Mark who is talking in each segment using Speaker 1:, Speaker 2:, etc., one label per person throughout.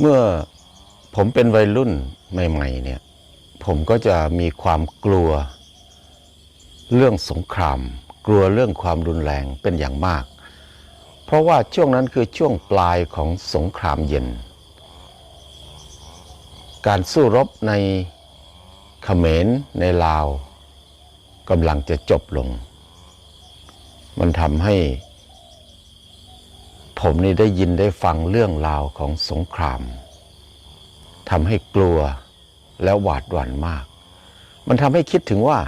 Speaker 1: เมื่อผมเป็นวัยรุ่นใหม่ ๆ เนี่ย ผมก็จะมีความกลัว เรื่องสงคราม กลัวเรื่องความรุนแรงเป็นอย่างมาก เพราะว่าช่วงนั้นคือช่วงปลายของสงครามเย็น การสู้รบในเขมรในลาวกำลังจะจบลง มันทำให้ ผมนี่ได้ยินได้ฟังเรื่องราวของสงครามทำให้กลัวและหวาดหวั่นมาก มันทำให้คิดถึงว่า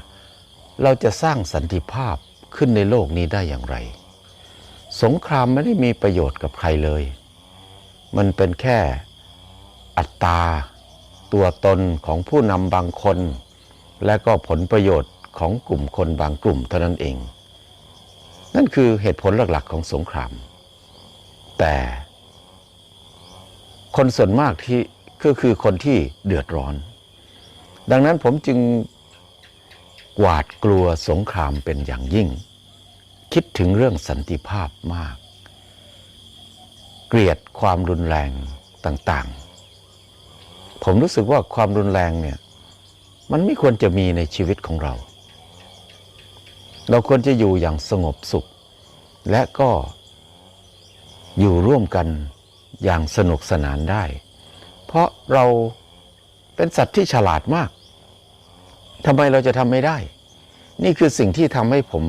Speaker 1: เราจะสร้างสันติภาพขึ้นในโลกนี้ได้อย่างไร สงครามไม่ได้มีประโยชน์กับใครเลย มันเป็นแค่อัตราตัวตนของผู้นำบางคน และก็ผลประโยชน์ของกลุ่มคนบางกลุ่มเท่านั้นเอง นั่นคือเหตุผลหลักๆของสงคราม แต่คนส่วนมากที่ก็คือคนที่เดือดร้อน ดังนั้นผมจึงหวาดกลัวสงครามเป็นอย่างยิ่ง คิดถึงเรื่องสันติภาพมาก เกลียดความรุนแรงต่างๆ ผมรู้สึกว่าความรุนแรงเนี่ยมันไม่ควรจะมีในชีวิตของเรา เราควรจะอยู่อย่างสงบสุข และก็ อยู่ร่วมกันอย่างสนุกสนานได้ เพราะเราเป็นสัตว์ที่ฉลาดมากทำไมเราจะทำไม่ได้ นี่คือสิ่งที่ทำให้ผม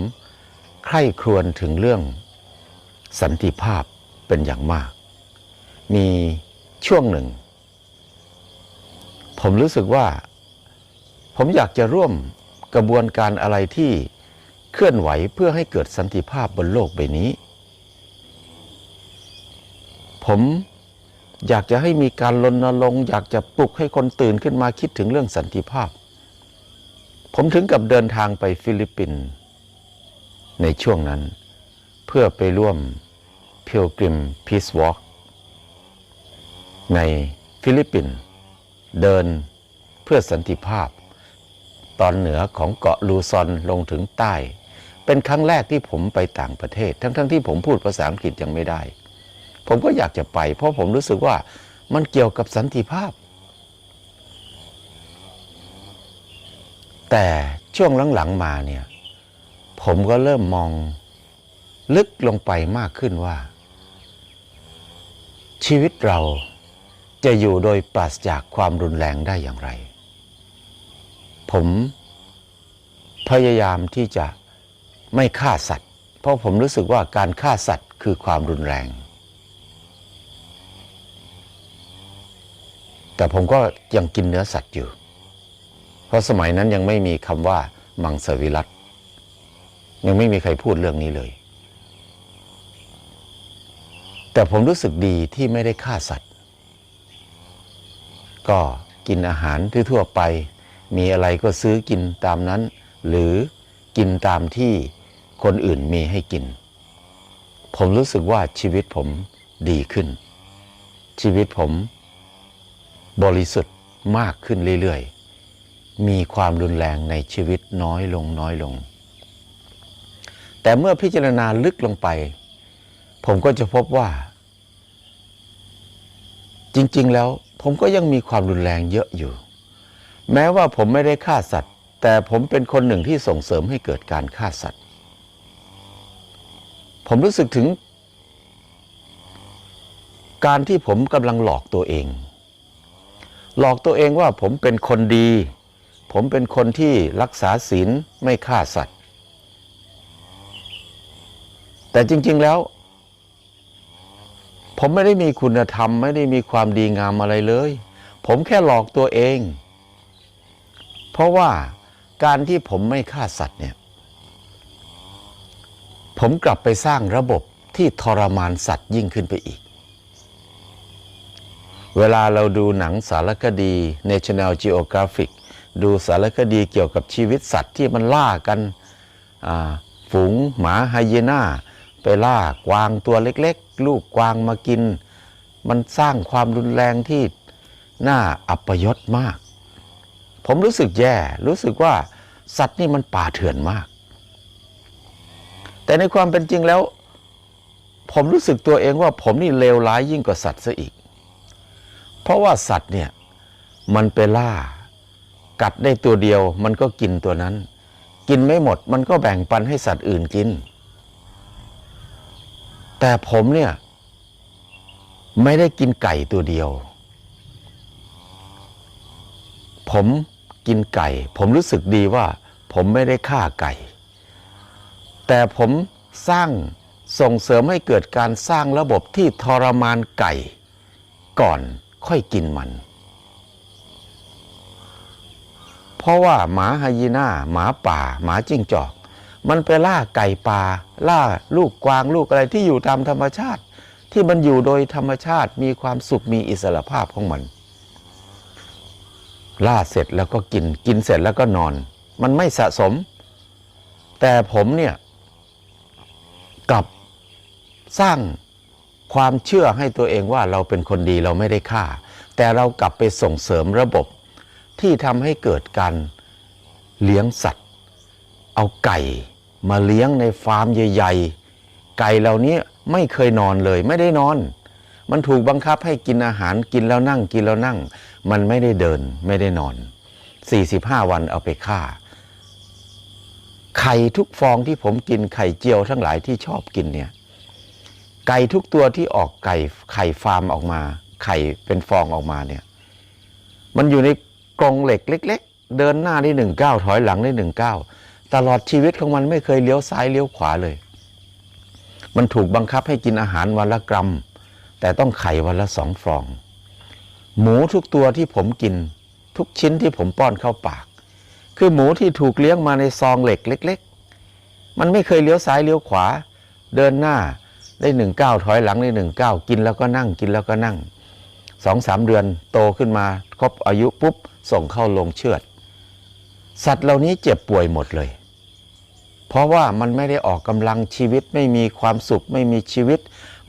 Speaker 1: ใคร่ครวญถึงเรื่องสันติภาพเป็นอย่างมาก มีช่วงหนึ่ง ผมรู้สึกว่า ผมอยากจะร่วมกระบวนการอะไรที่เคลื่อนไหวเพื่อให้เกิดสันติภาพบนโลกใบนี้ ผมอยากจะให้มีการรณรงค์อยากจะปลุกให้คนตื่นขึ้นมาคิดถึงเรื่องสันติภาพ ผมถึงกับเดินทางไปฟิลิปปินส์ในช่วงนั้น เพื่อไปร่วม Pilgrim Peace Walk ในฟิลิปปินส์เดินเพื่อสันติภาพ ตอนเหนือของเกาะลูซอนลงถึงใต้ เป็นครั้งแรกที่ผมไปต่างประเทศ ทั้งๆทที่ผมพูดภาษาอังกฤษยังไม่ได้ ผมก็อยากจะไป เพราะผมรู้สึกว่ามันเกี่ยวกับสันติภาพ แต่ช่วงหลังๆมาเนี่ย ผมก็เริ่มมองลึกลงไปมากขึ้นว่า ชีวิตเราจะอยู่โดยปราศจากความรุนแรงได้อย่างไร ผมพยายามที่จะไม่ฆ่าสัตว์ เพราะผมรู้สึกว่าการฆ่าสัตว์คือความรุนแรง แต่ผมก็ยังกินเนื้อสัตว์อยู่ เพราะสมัยนั้นยังไม่มีคำว่ามังสวิรัตยังไม่มีใครพูดเรื่องนี้เลย แต่ผมรู้สึกดีที่ไม่ได้ฆ่าสัตว์ ก็กินอาหารทั่วไป มีอะไรก็ซื้อกินตามนั้น หรือกินตามที่คนอื่นมีให้กิน ผมรู้สึกว่าชีวิตผมดีขึ้น ชีวิตผม บริสุทธิ์มากขึ้นเรื่อยๆ มีความรุนแรงในชีวิตน้อยลงน้อยลง แต่เมื่อพิจารณาลึกลงไป ผมก็จะพบว่า จริงๆแล้วผมก็ยังมีความรุนแรงเยอะอยู่ แม้ว่าผมไม่ได้ฆ่าสัตว์ แต่ผมเป็นคนหนึ่งที่ส่งเสริมให้เกิดการฆ่าสัตว์ ผมรู้สึกถึง การที่ผมกำลังหลอกตัวเอง หลอกตัวเองว่าผมเป็นคนดี ผมเป็นคนที่รักษาศีลไม่ฆ่าสัตว์ แต่จริง ๆแล้ว ผมไม่ได้มีคุณธรรม ไม่ได้มีความดีงามอะไรเลย ผมแค่หลอกตัวเอง เพราะว่าการที่ผมไม่ฆ่าสัตว์เนี่ย ผมกลับไปสร้างระบบที่ทรมานสัตว์ยิ่งขึ้นไปอีก เวลาเราดูหนังสารคดี National Geographic ดูสารคดีเกี่ยวกับชีวิตสัตว์ที่มันล่ากันฝูงหมาไฮยีน่า ไปล่ากวางตัวเล็กๆ ลูกกวางมากิน มันสร้างความรุนแรงที่น่าอัปยศมาก ผมรู้สึกแย่ รู้สึกว่าสัตว์นี่มันป่าเถื่อนมาก แต่ในความเป็นจริงแล้ว ผมรู้สึกตัวเองว่าผมนี่เลวร้ายยิ่งกว่าสัตว์ซะอีก เพราะว่าสัตว์เนี่ยมันไปล่า กัดได้ตัวเดียวมันก็กินตัวนั้น กินไม่หมดมันก็แบ่งปันให้สัตว์อื่นกิน แต่ผมเนี่ยไม่ได้กินไก่ตัวเดียว ผมกินไก่ ผมรู้สึกดีว่า ผมไม่ได้ฆ่าไก่ แต่ผมสร้างส่งเสริมให้เกิดการสร้างระบบที่ทรมานไก่ก่อน ค่อยกินมัน เพราะว่าหมาไฮยีน่า หมาป่า หมาจิ้งจอก มันไปล่าไก่ป่า ล่าลูกกวางลูกอะไรที่อยู่ตามธรรมชาติ ที่มันอยู่โดยธรรมชาติมีความสุขมีอิสระภาพของมัน ล่าเสร็จแล้วก็กินกินเสร็จแล้วก็นอน มันไม่สะสม แต่ผมเนี่ยกลับสร้าง ความเชื่อให้ตัวเองว่าเราเป็นคนดีเราไม่ได้ฆ่า แต่เรากลับไปส่งเสริมระบบที่ทำให้เกิดการเลี้ยงสัตว์ เอาไก่มาเลี้ยงในฟาร์มใหญ่ ๆ ไก่เหล่านี้ไม่เคยนอนเลยไม่ได้นอน มันถูกบังคับให้กินอาหารกินแล้วนั่งกินแล้วนั่ง มันไม่ได้เดินไม่ได้นอน 45 วันเอาไปฆ่า ไข่ทุกฟองที่ผมกินไข่เจียวทั้งหลายที่ชอบกินเนี่ย ไก่ทุกตัวที่ออกไก่ไข่ฟาร์มออกมา ไข่เป็นฟองออกมาเนี่ย มันอยู่ในกรงเหล็กเล็ก ๆ เดินหน้าได้หนึ่งก้าวถอยหลังได้หนึ่งก้าวตลอดชีวิตของมันไม่เคยเลี้ยวซ้ายเลี้ยวขวาเลย มันถูกบังคับให้กินอาหารวันละกรัม แต่ต้องไข่วันละสองฟอง หมูทุกตัวที่ผมกิน ทุกชิ้นที่ผมป้อนเข้าปาก คือหมูที่ถูกเลี้ยงมาในซองเหล็กเล็ก ๆ มันไม่เคยเลี้ยวซ้ายเลี้ยวขวา เดินหน้า ได้หนึ่งก้าวถอยหลังได้หนึ่งก้าวกินแล้วก็นั่งกินแล้วก็นั่งสองสามเดือนโตขึ้นมาครบอายุปุ๊บส่งเข้าลงเชือด สัตว์เหล่านี้เจ็บป่วยหมดเลย เพราะว่ามันไม่ได้ออกกำลังชีวิตไม่มีความสุขไม่มีชีวิต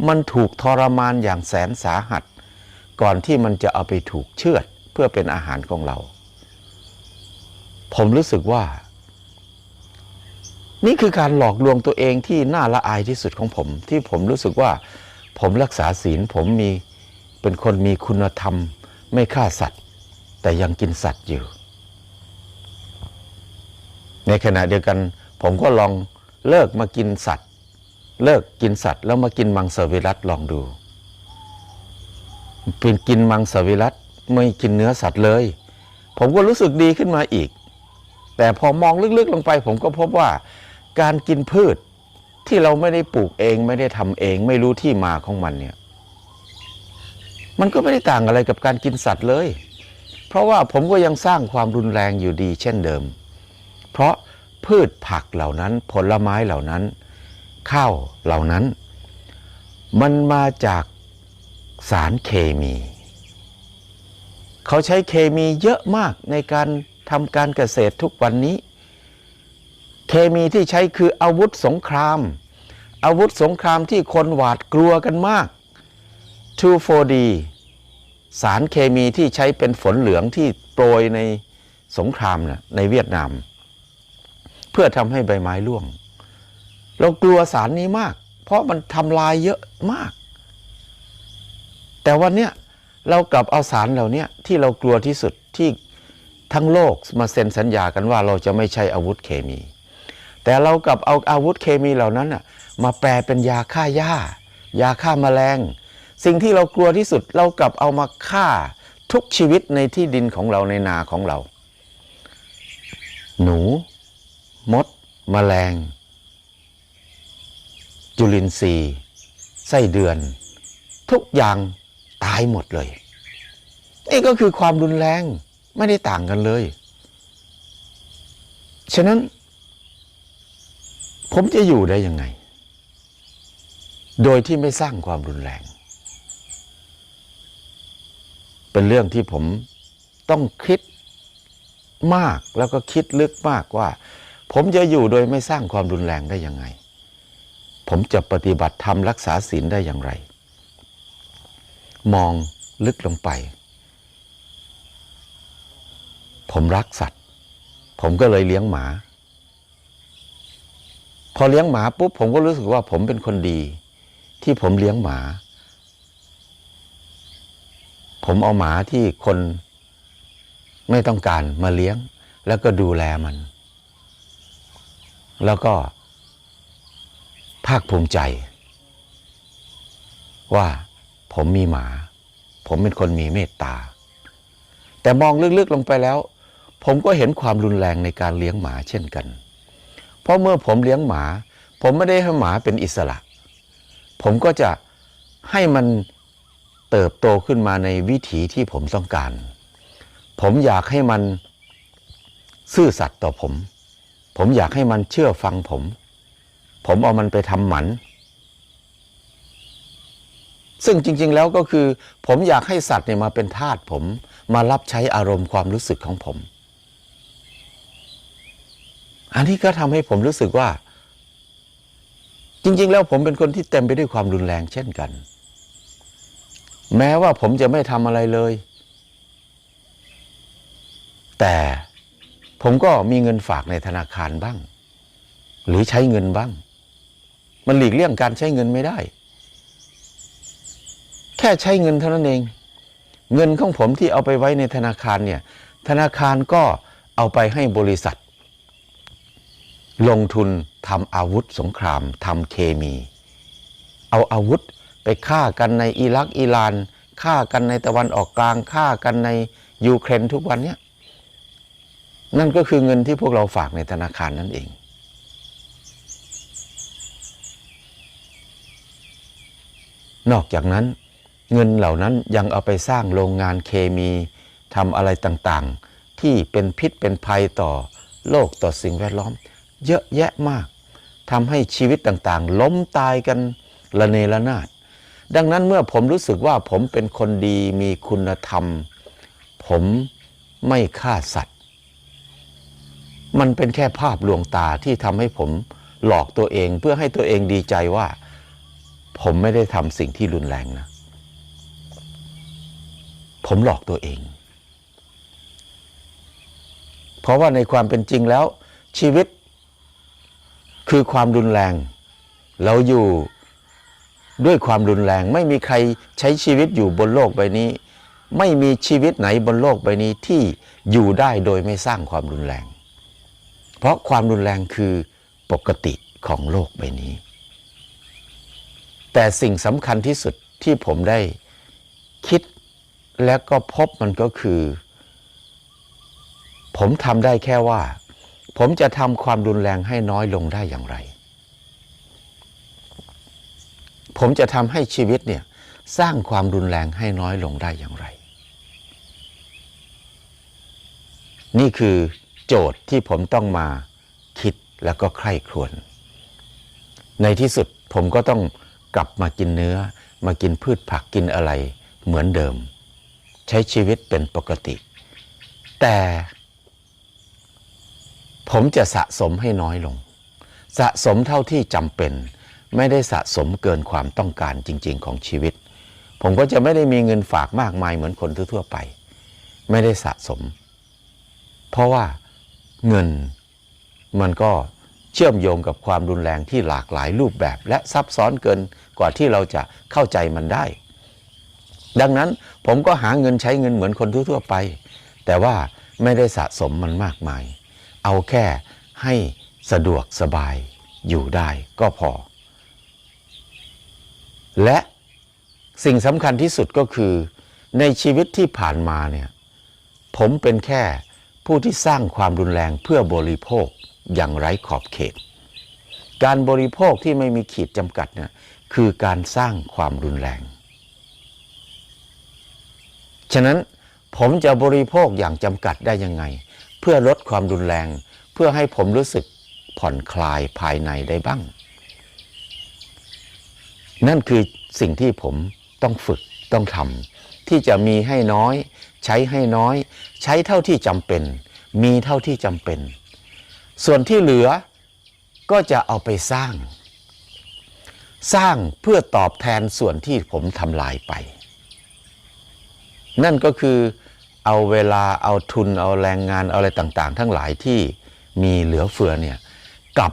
Speaker 1: มันถูกทรมานอย่างแสนสาหัส ก่อนที่มันจะเอาไปถูกเชือดเพื่อเป็นอาหารของเรา ผมรู้สึกว่า นี่คือการหลอกลวงตัวเองที่น่าละอายที่สุดของผม ที่ผมรู้สึกว่าผมรักษาศีลผมมีเป็นคนมีคุณธรรม ไม่ฆ่าสัตว์ แต่ยังกินสัตว์อยู่ ในขณะเดียวกัน ผมก็ลองเลิกมากินสัตว์ เลิกกินสัตว์ แล้วมากินมังสวิรัตลองดูเป็นกินมังสวิรัตไม่กินเนื้อสัตว์เลย ผมก็รู้สึกดีขึ้นมาอีก แต่พอมองลึกๆลงไป ผมก็พบว่า การกินพืชที่เราไม่ได้ปลูกเองไม่ได้ทำเอง ไม่รู้ที่มาของมันเนี่ย มันก็ไม่ได้ต่างอะไรกับการกินสัตว์เลย เพราะว่าผมก็ยังสร้างความรุนแรงอยู่ดี เช่นเดิม เพราะพืชผักเหล่านั้น ผลไม้เหล่านั้น ข้าวเหล่านั้น มันมาจากสารเคมี เขาใช้เคมีเยอะมากในการทำการเกษตรทุกวันนี้ เคมีที่ใช้คืออาวุธสงคราม อาวุธสงครามที่คนหวาดกลัวกันมาก 2,4-D สารเคมีที่ใช้เป็นฝนเหลืองที่โปรยในสงครามนะในเวียดนาม เพื่อทำให้ใบไม้ร่วง เรากลัวสารนี้มาก เพราะมันทำลายเยอะมาก แต่วันเนี้ยเรากลับเอาสารเหล่านี้ที่เรากลัวที่สุดที่ทั้งโลกมาเซ็นสัญญากันว่าเราจะไม่ใช้อาวุธเคมี แต่เรากับเอาอาวุธเคมีเหล่านั้นมาแปลเป็นยาฆ่าหญ้ายาฆ่าแมลง สิ่งที่เรากลัวที่สุดเรากลับเอามาฆ่าทุกชีวิตในที่ดินของเราในนาของเรา หนู มดแมลง จุลินทรีย์ไส้เดือน ทุกอย่างตายหมดเลย นี่ก็คือความรุนแรงไม่ได้ต่างกันเลย ฉะนั้น ผมจะอยู่ได้ยังไง โดยที่ไม่สร้างความรุนแรง เป็นเรื่องที่ผมต้องคิดมากแล้วก็คิดลึกมากว่า ผมจะอยู่โดยไม่สร้างความรุนแรงได้ยังไง ผมจะปฏิบัติธรรมรักษาศีลได้อย่างไร มองลึกลงไป ผมรักสัตว์ ผมก็เลยเลี้ยงหมา พอเลี้ยงหมาปุ๊บผมก็รู้สึกว่าผมเป็นคนดี ที่ผมเลี้ยงหมา ผมเอาหมาที่คนไม่ต้องการมาเลี้ยง แล้วก็ดูแลมัน แล้วก็ ภาคภูมิใจ ว่าผมมีหมา ผมเป็นคนมีเมตตา แต่มองลึกๆลงไปแล้ว ผมก็เห็นความรุนแรงในการเลี้ยงหมาเช่นกัน เพราะเมื่อผมเลี้ยงหมา ผมไม่ได้ให้หมาเป็นอิสระ ผมก็จะให้มันเติบโตขึ้นมาในวิถีที่ผมต้องการ ผมอยากให้มันซื่อสัตย์ต่อผม ผมอยากให้มันเชื่อฟังผม ผมเอามันไปทำหมัน ซึ่งจริง ๆ แล้วก็คือ ผมอยากให้สัตว์เนี่ยมาเป็นทาสผม มารับใช้อารมณ์ความรู้สึกของผม อันนี้ก็ทำให้ผมรู้สึกว่า จริง ๆ แล้วผมเป็นคนที่เต็มไปด้วยความรุนแรงเช่นกัน แม้ว่าผมจะไม่ทำอะไรเลย แต่ผมก็มีเงินฝากในธนาคารบ้าง หรือใช้เงินบ้าง มันหลีกเลี่ยงการใช้เงินไม่ได้ แค่ใช้เงินเท่านั้นเอง เงินของผมที่เอาไปไว้ในธนาคารเนี่ย ธนาคารก็เอาไปให้บริษัท ลงทุนทำอาวุธสงครามทำเคมี เอาอาวุธไปฆ่ากันในอิรักอิหร่านฆ่ากันในตะวันออกกลางฆ่ากันในยูเครนทุกวันเนี้ยนั่นก็คือเงินที่พวกเราฝากในธนาคารนั่นเอง นอกจากนั้นเงินเหล่านั้นยังเอาไปสร้างโรงงานเคมีทำอะไรต่างๆ ที่เป็นพิษเป็นภัยต่อโลกต่อสิ่งแวดล้อม เยอะแยะมากทำให้ชีวิตต่างๆ ล้มตายกันระเนระนาด ดังนั้นเมื่อผมรู้สึกว่าผมเป็นคนดีมีคุณธรรม ผมไม่ฆ่าสัตว์ มันเป็นแค่ภาพลวงตาที่ทำให้ผมหลอกตัวเองเพื่อให้ตัวเองดีใจว่า ผมไม่ได้ทำสิ่งที่รุนแรงนะ ผมหลอกตัวเอง เพราะว่าในความเป็นจริงแล้วชีวิต คือความรุนแรง เราอยู่ด้วยความรุนแรง ไม่มีใครใช้ชีวิตอยู่บนโลกใบนี้ ไม่มีชีวิตไหนบนโลกใบนี้ที่อยู่ได้โดยไม่สร้างความรุนแรง เพราะความรุนแรงคือปกติของโลกใบนี้ แต่สิ่งสำคัญที่สุดที่ผมได้คิดและก็พบมันก็คือ ผมทำได้แค่ว่า ผมจะทำความรุนแรงให้น้อยลงได้อย่างไร ผมจะทำให้ชีวิตเนี่ยสร้างความรุนแรงให้น้อยลงได้อย่างไร นี่คือโจทย์ที่ผมต้องมาคิดแล้วก็ใคร่ครวญ ในที่สุดผมก็ต้องกลับมากินเนื้อ มากินพืชผักกินอะไรเหมือนเดิม ใช้ชีวิตเป็นปกติ แต่ ผมจะสะสมให้น้อยลง สะสมเท่าที่จำเป็น ไม่ได้สะสมเกินความต้องการจริง ๆ ของชีวิต ผมก็จะไม่ได้มีเงินฝากมากมายเหมือนคนทั่วๆไป ไม่ได้สะสม เพราะว่าเงินมันก็เชื่อมโยงกับความรุนแรงที่หลากหลายรูปแบบ และซับซ้อนเกินกว่าที่เราจะเข้าใจมันได้ ดังนั้นผมก็หาเงินใช้เงินเหมือนคนทั่วๆไป แต่ว่าไม่ได้สะสมมันมากมาย เอาแค่ให้สะดวกสบายอยู่ได้ก็พอ และสิ่งสำคัญที่สุดก็คือ ในชีวิตที่ผ่านมาเนี่ยผมเป็นแค่ผู้ที่สร้างความรุนแรงเพื่อบริโภคอย่างไร้ขอบเขต การบริโภคที่ไม่มีขีดจำกัดเนี่ยคือการสร้างความรุนแรง ฉะนั้นผมจะบริโภคอย่างจำกัดได้ยังไง เพื่อลดความรุนแรง เพื่อให้ผมรู้สึกผ่อนคลายภายในได้บ้าง นั่นคือสิ่งที่ผมต้องฝึกต้องทำที่จะมีให้น้อย ใช้ให้น้อย ใช้เท่าที่จำเป็น มีเท่าที่จำเป็น ส่วนที่เหลือก็จะเอาไปสร้าง สร้างเพื่อตอบแทนส่วนที่ผมทำลายไป นั่นก็คือ เอาเวลาเอาทุนเอาแรงงานเอาอะไรต่างๆ ทั้งหลายที่มีเหลือเฟือเนี่ยกลับ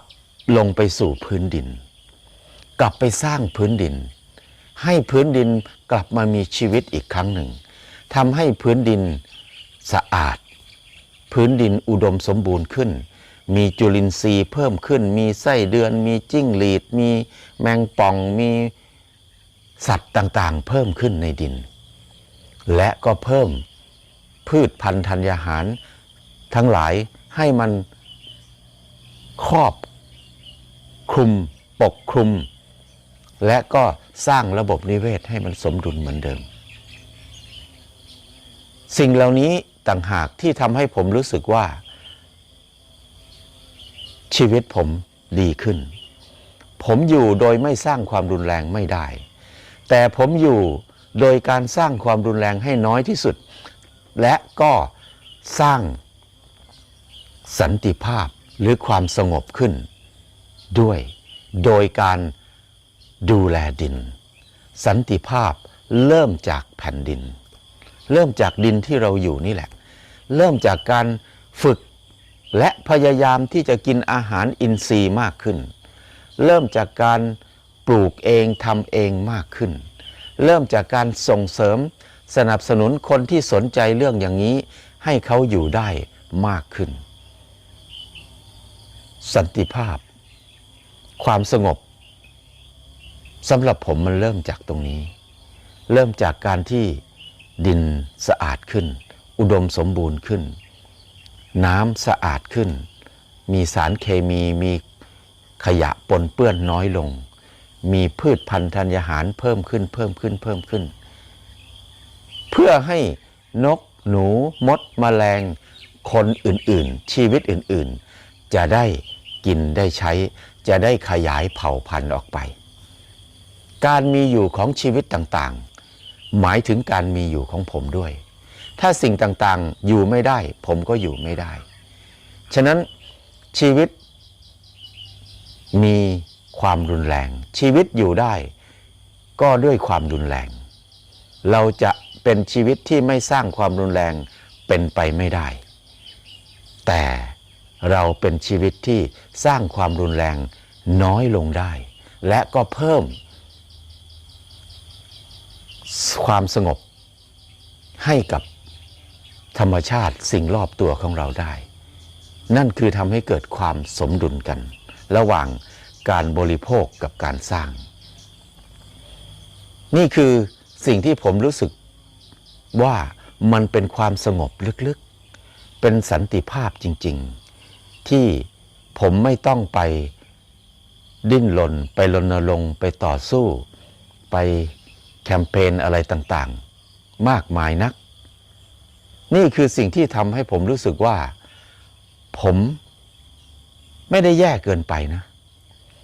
Speaker 1: ลงไปสู่พื้นดิน กลับไปสร้างพื้นดิน ให้พื้นดินกลับมามีชีวิตอีกครั้งหนึ่งทำให้พื้นดินสะอาด พื้นดินอุดมสมบูรณ์ขึ้น มีจุลินทรีย์เพิ่มขึ้น มีไส้เดือน มีจิ้งหรีด มีแมงป่องมีสัตว์ต่างๆ เพิ่มขึ้นในดิน และก็เพิ่ม พืชพันธุ์ธัญญาหาร ทั้งหลายให้มันครอบคลุมปกคลุม และก็สร้างระบบนิเวศให้มันสมดุลเหมือนเดิม สิ่งเหล่านี้ต่างหากที่ทำให้ผมรู้สึกว่า ชีวิตผมดีขึ้น ผมอยู่โดยไม่สร้างความรุนแรงไม่ได้ แต่ผมอยู่โดยการสร้างความรุนแรงให้น้อยที่สุด และก็สร้างสันติภาพหรือความสงบขึ้นด้วยโดยการดูแลดิน สันติภาพเริ่มจากแผ่นดิน เริ่มจากดินที่เราอยู่นี่แหละ เริ่มจากการฝึกและพยายามที่จะกินอาหารอินทรีย์มากขึ้น เริ่มจากการปลูกเองทำเองมากขึ้น เริ่มจากการส่งเสริม สนับสนุนคนที่สนใจเรื่องอย่างนี้ ให้เขาอยู่ได้มากขึ้น สันติภาพ ความสงบสำหรับผมมันเริ่มจากตรงนี้ เริ่มจากการที่ดินสะอาดขึ้น อุดมสมบูรณ์ขึ้น น้ำสะอาดขึ้น มีสารเคมีมีขยะปนเปื้อนน้อยลง มีพืชพันธุ์ธัญญาหารเพิ่มขึ้นเพิ่มขึ้นเพิ่มขึ้น เพื่อให้นกหนูมดแมลง คนอื่นๆ ชีวิตอื่นๆ จะได้กินได้ใช้ จะได้ขยายเผ่าพันธุ์ออกไป การมีอยู่ของชีวิตต่างๆ หมายถึงการมีอยู่ของผมด้วย ถ้าสิ่งต่างๆอยู่ไม่ได้ ผมก็อยู่ไม่ได้ ฉะนั้นชีวิตมีความรุนแรง ชีวิตอยู่ได้ ก็ด้วยความรุนแรง เราจะ เป็นชีวิตที่ไม่สร้างความรุนแรงเป็นไปไม่ได้ แต่เราเป็นชีวิตที่สร้างความรุนแรงน้อยลงได้ และก็เพิ่ม ความสงบให้กับธรรมชาติสิ่งรอบตัวของเราได้ นั่นคือทำให้เกิดความสมดุลกัน ระหว่างการบริโภคกับการสร้าง นี่คือสิ่งที่ผมรู้สึก ว่ามันเป็นความสงบลึกๆ เป็นสันติภาพจริงๆ ที่ผมไม่ต้องไปดิ้นรนไปรณรงค์ไปต่อสู้ ไปแคมเปญอะไรต่างๆ มากมายนัก นี่คือสิ่งที่ทำให้ผมรู้สึกว่า ผมไม่ได้แย่เกินไปนะ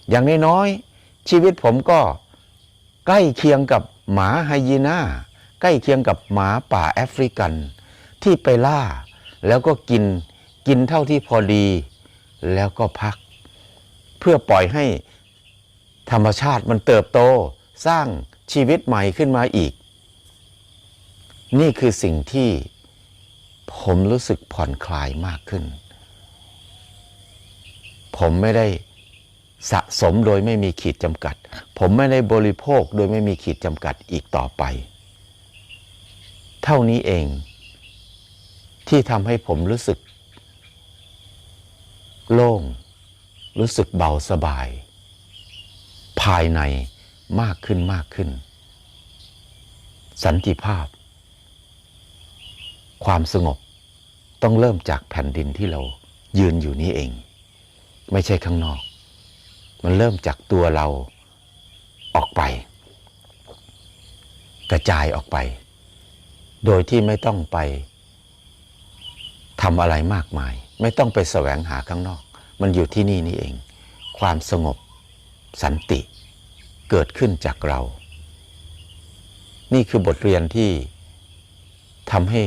Speaker 1: อย่างน้อยๆชีวิตผมก็ใกล้เคียงกับหมาไฮยีน่า ล้เคียงกับหมาป่าแอฟริกัน ที่ไปล่า แล้วก็กินกินเท่าที่พอดี แล้วก็พัก เพื่อปล่อยให้ธรรมชาติมันเติบโตสร้างชีวิตใหม่ขึ้นมาอีก นี่คือสิ่งที่ผมรู้สึกผ่อนคลายมากขึ้น ผมไม่ได้สะสมโดยไม่มีขีดจำกัด ผมไม่ได้บริโภคโดยไม่มีขีดจำกัดอีกต่อไป เท่านี้เอง ที่ทำให้ผมรู้สึก โล่ง รู้สึกเบาสบาย ภายในมากขึ้นมากขึ้น สันติภาพ ความสงบต้องเริ่มจากแผ่นดินที่เรายืนอยู่นี้เอง ไม่ใช่ข้างนอก มันเริ่มจากตัวเราออกไป กระจายออกไป โดยที่ไม่ต้องไปทำอะไรมากมาย ไม่ต้องไปแสวงหาข้างนอก มันอยู่ที่นี่นี่เอง ความสงบสันติเกิดขึ้นจากเรา นี่คือบทเรียนที่ทำให้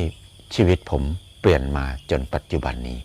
Speaker 1: ชีวิตผมเปลี่ยนมาจนปัจจุบันนี้